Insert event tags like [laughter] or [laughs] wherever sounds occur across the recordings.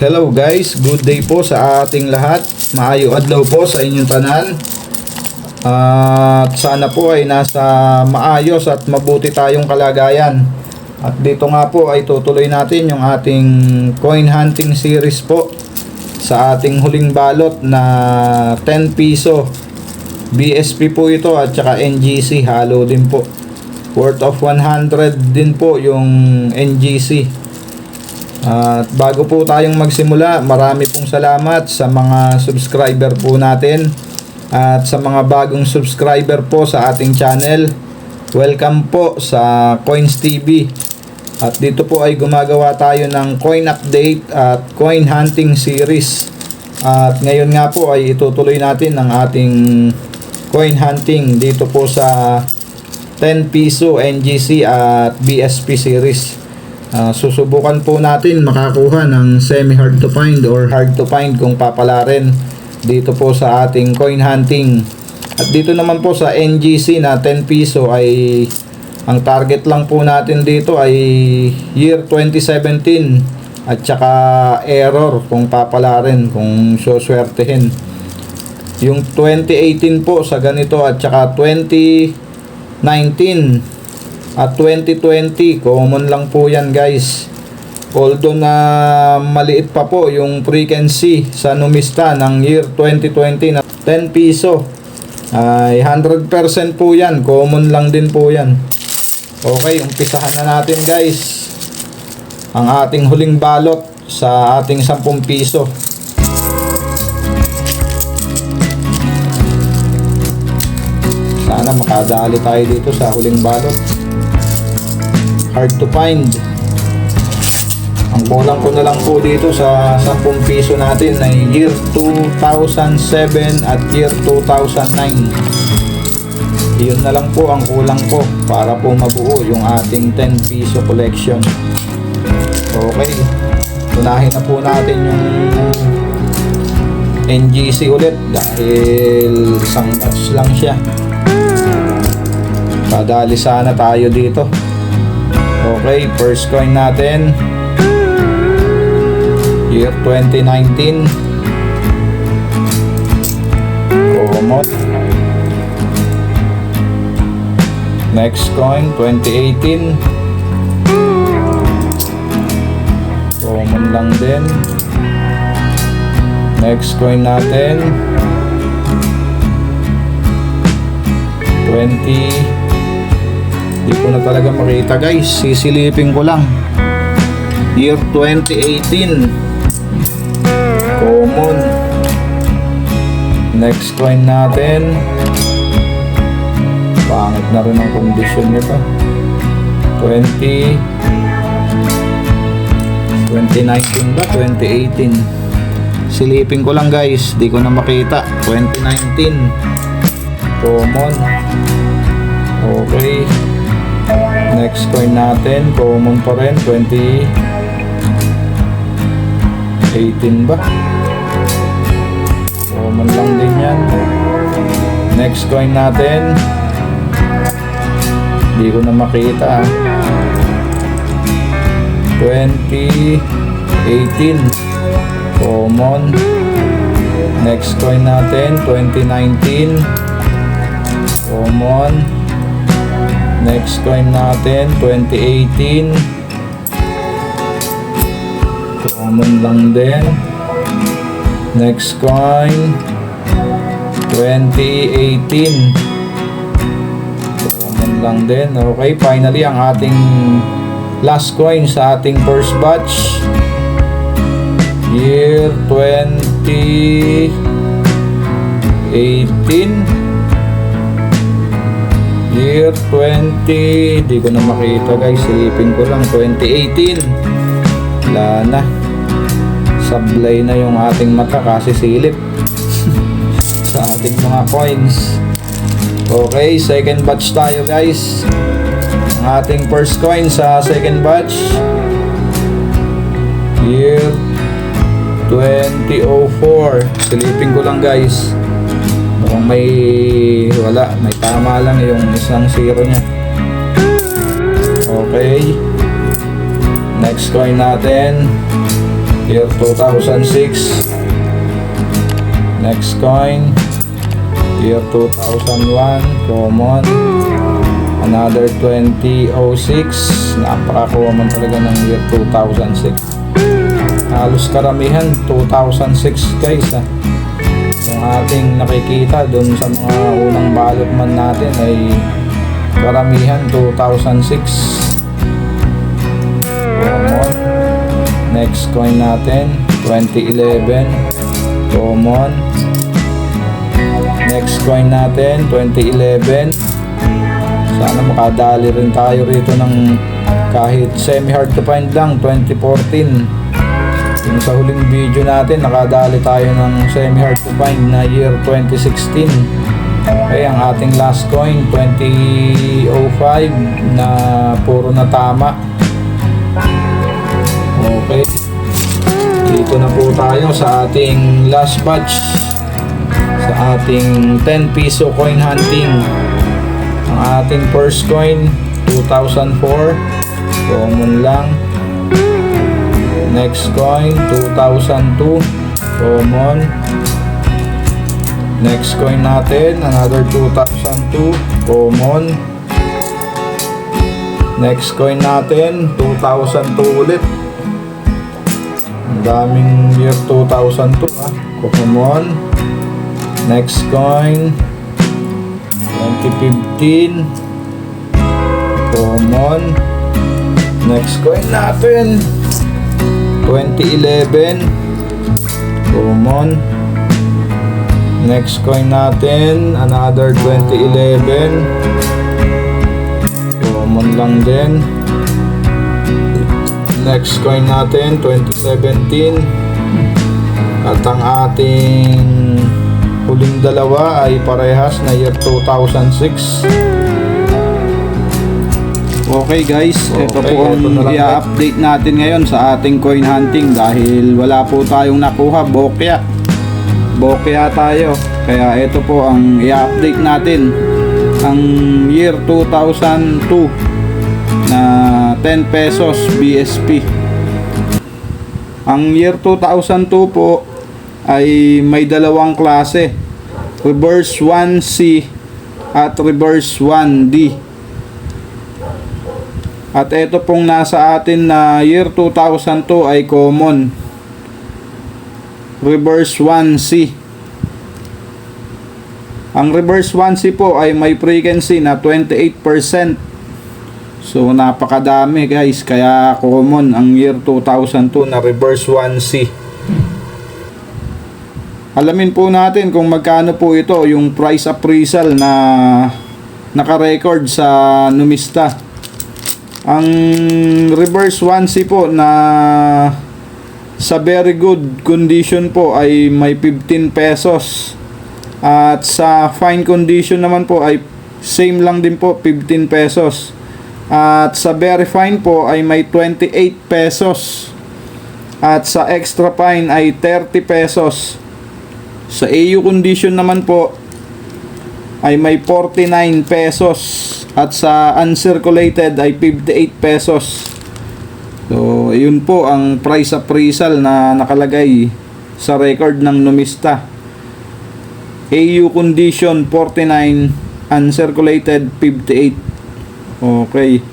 Hello guys, good day po sa ating lahat. Maayo adlaw po sa inyong tanan. At sana po ay nasa maayos at mabuti tayong kalagayan. At dito nga po ay tutuloy natin yung ating coin hunting series po sa ating huling balot na 10 piso. BSP po ito at saka NGC halo din po. Worth of 100 din po yung NGC. At bago po tayong magsimula, marami pong salamat sa mga subscriber po natin at sa mga bagong subscriber po sa ating channel. Welcome po sa Coins TV. At dito po ay gumagawa tayo ng coin update at coin hunting series. At ngayon nga po ay itutuloy natin ang ating coin hunting dito po sa 10 piso NGC at BSP series. Ah, susubukan po natin makakuha ng semi hard to find or hard to find kung papalarin dito po sa ating coin hunting. At dito naman po sa NGC na 10 piso ay ang target lang po natin dito ay year 2017 at saka error kung papalarin kung suswertehin. Yung 2018 po sa ganito at saka 2019 at 2020, common lang po yan guys. Although na maliit pa po yung frequency sa numista ng year 2020 na 10 piso. Ay 100% po yan. Common lang din po yan. Okay, umpisahan na natin guys. Ang ating huling balot sa ating 10 piso. Sana makadali tayo dito sa huling balot hard to find. Ang kulang ko na lang po dito sa 10 piso natin ay year 2007 at year 2009. Yun na lang po ang kulang ko para po mabuo yung ating 10 piso collection. Okay. Tunahin na po natin yung NGC ulit dahil isang touch lang siya. Padali sana tayo dito. Okay, first coin natin. Year 2019. Common. Next coin, 2018. Common lang din. Next coin natin. 20 Hindi ko na talaga makita guys. Sisilipin ko lang. Year 2018. Common. Next coin natin. Pangit na rin ang kondisyon nito. 20 2019 ba? 2018. Silipin ko lang guys. Di ko na makita. 2019. Common. Okay. Next coin natin, common pa rin, 2018 ba? Common lang din yan. Next coin natin, hindi ko na makita. ah. 2018 common. Next coin natin, 2019 common. Next coin natin, 2018. Common lang din. Next coin, 2018. Common lang din. Okay, finally, ang ating last coin sa ating first batch. Year 2018. Year 20, di ko na makita guys, silipin ko lang, 2018. Wala na. Sablay na yung ating mata kasi silip. [laughs] sa ating mga coins. Okay, second batch tayo guys. Ang ating first coin sa second batch. Year 2004. Silipin ko lang guys. Mukhang may wala, may tama lang yung isang zero niya. Okay. Next coin natin. Year 2006. Next coin. Year 2001. Common. Another 2006. Napaka-common talaga ng year 2006. Halos karamihan 2006 guys ah. Yung ating nakikita doon sa mga unang balot man natin ay karamihan 2006. Common. Next coin natin 2011. Common. Next coin natin 2011. Sana makadali rin tayo rito ng kahit semi-hard to find lang 2014. Yung sa huling video natin, nakadali tayo ng semi-hard to find na year 2016. Okay, ang ating last coin, 2005 na puro na tama. Okay. Dito na po tayo sa ating last batch. Sa ating 10 piso coin hunting. Ang ating first coin, 2004. Common lang. Next coin, 2002. Common. Next coin natin, another 2002. Common. Next coin natin, 2002 ulit. Ang daming year 2002 ah. Common. Next coin, 2015. Common. Next coin natin, 2011 common next coin natin another 2011 common lang din. Next coin natin 2017 at ang ating huling dalawa ay parehas na year 2006 Okay guys, ito Okay, po ang i-update natin ngayon sa ating coin hunting dahil wala po tayong nakuha, bokya. Bokya tayo. Kaya ito po ang i-update natin. Ang year 2002 na 10 pesos BSP. Ang year 2002 po ay may dalawang klase. Reverse 1C at reverse 1D. At ito pong nasa atin na year 2002 ay common. Reverse 1C. Ang reverse 1C po ay may frequency na 28%. So napakadami guys, kaya common ang year 2002 na reverse 1C. Alamin po natin kung magkano po ito yung price appraisal na naka-record sa Numista. Ang reverse 1C po na sa very good condition po ay may 15 pesos. At sa fine condition naman po ay same lang din po 15 pesos. At sa very fine po ay may 28 pesos. At sa extra fine ay 30 pesos. Sa AU condition naman po ay may 49 pesos at sa uncirculated ay 58 pesos. So, yun po ang price appraisal na nakalagay sa record ng numista. AU condition 49, uncirculated 58. Okay.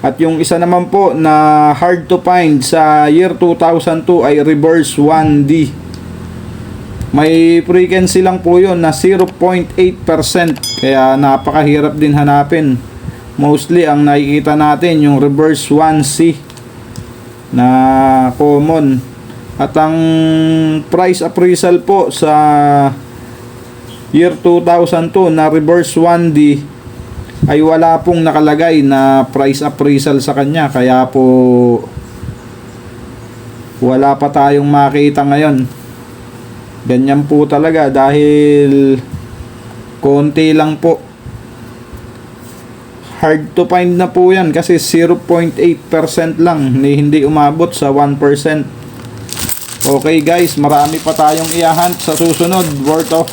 At yung isa naman po na hard to find sa year 2002 ay reverse 1D. May frequency lang po yun na 0.8%. Kaya napakahirap din hanapin. Mostly ang nakikita natin yung reverse 1C na common. At ang price appraisal po sa year 2002 na reverse 1D ay wala pong nakalagay na price appraisal sa kanya. Kaya po wala pa tayong makita ngayon. Ganyan po talaga dahil konti lang po. Hard to find na po yan kasi 0.8% lang hindi umabot sa 1%. Okay guys, marami pa tayong iahunt sa susunod worth of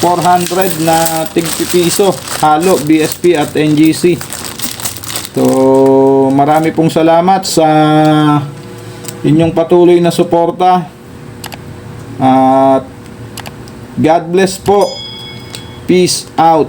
400 na tigpipiso halo BSP at NGC. So marami pong salamat sa inyong patuloy na suporta. At God bless po. Peace out.